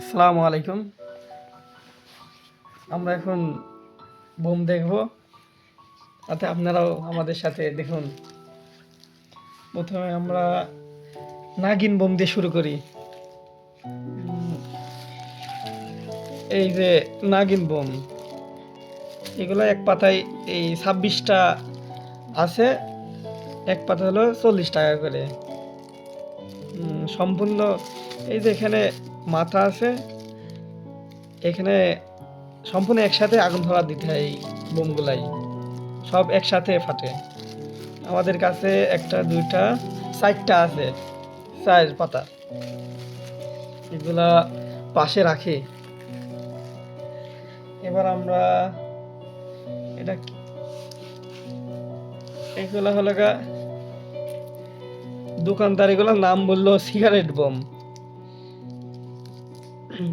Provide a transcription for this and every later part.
আসসালামু আলাইকুম। আমরা এখন বোম দেখব। তাতে আপনারাও আমাদের সাথে দেখুন। প্রথমে আমরা নাগিন বোম দিয়ে শুরু করি। এই যে নাগিন বোম, এগুলো এক পাতায় এই ছাব্বিশটা আছে। এক পাতা হলো চল্লিশ টাকা করে। সম্পূর্ণ এই যে এখানে মাথা আছে। এখানে সম্পূর্ণ একসাথে আগুন ধরা দিতে হয় এই বোমগুলাই। সব একসাথে ফাটে। আমাদের কাছে একটা, দুইটা, চারটা আছে, চার পাতা। এগুলা পাশে রাখি। এবার আমরা এটা এগুলা হলো দোকানদার এগুলোর নাম বলল সিগারেট বোম।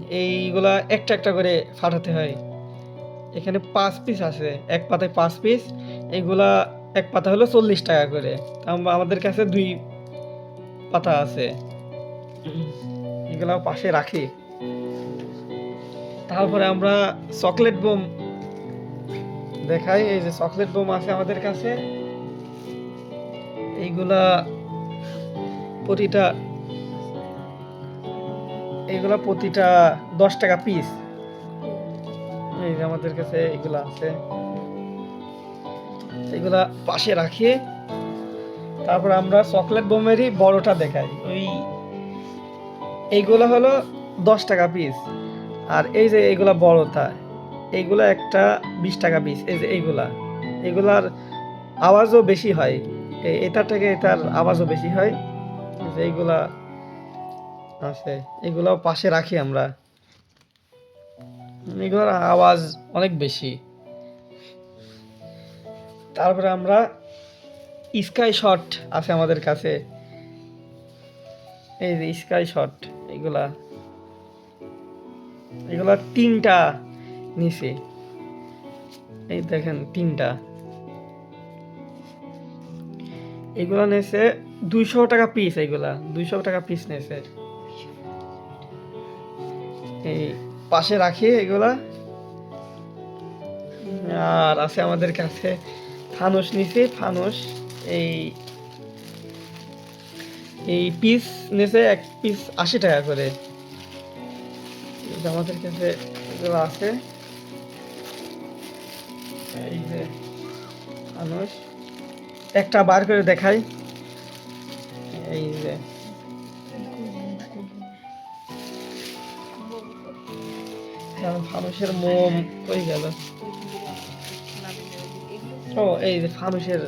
এইগুলা একটা একটা করে ফাটাতে হয়। এখানে পাঁচ পিস আছে, এক পাতায় পাঁচ পিস এইগুলা এক পাতা হলো চল্লিশ টাকা করে। আমাদের কাছে দুই পাতা আছে। এগুলা পাশে রাখি। তারপরে আমরা চকলেট বোম দেখাই। এই যে চকলেট বোম আছে আমাদের কাছে। এইগুলা প্রতিটা এইগুলা প্রতিটা দশ টাকা পিস এই যে আমাদের কাছে এগুলা আছে। এগুলা পাশে রাখি। তারপর আমরা চকলেট বোমেরই বড়টা দেখাই। ওই এইগুলা হলো দশ টাকা পিস আর এই যে এইগুলা বড়টা এইগুলা একটা বিশ টাকা পিস এই যে এইগুলা এগুলার আওয়াজও বেশি হয়। এটার থেকে এটার আওয়াজও বেশি হয়। এইগুলা আছে এগুলো পাশে রাখি আমরা। এগুলোর আওয়াজ অনেক বেশি। তারপরে আমরা স্কাই শট আছে আমাদের কাছে। এই যে স্কাই শট, এগুলা। এগুলা তিনটা নিচে এই দেখেন তিনটা। এগুলা নেছে দুইশো টাকা পিস এগুলা, দুইশো টাকা পিস নেছে। এই পাশে রাখি এগুলা। আর আছে আমাদের কাছে ফানুস নিছি, ফানুস। এই এই পিস নেছে, এক পিস আশি টাকা করে। আমাদের কাছে এগুলো আছে। এই যে ফানুস। একটা বার করে দেখাই। এই যে। ফানুসের মোম কই গেল। ও এই যে ফানুসের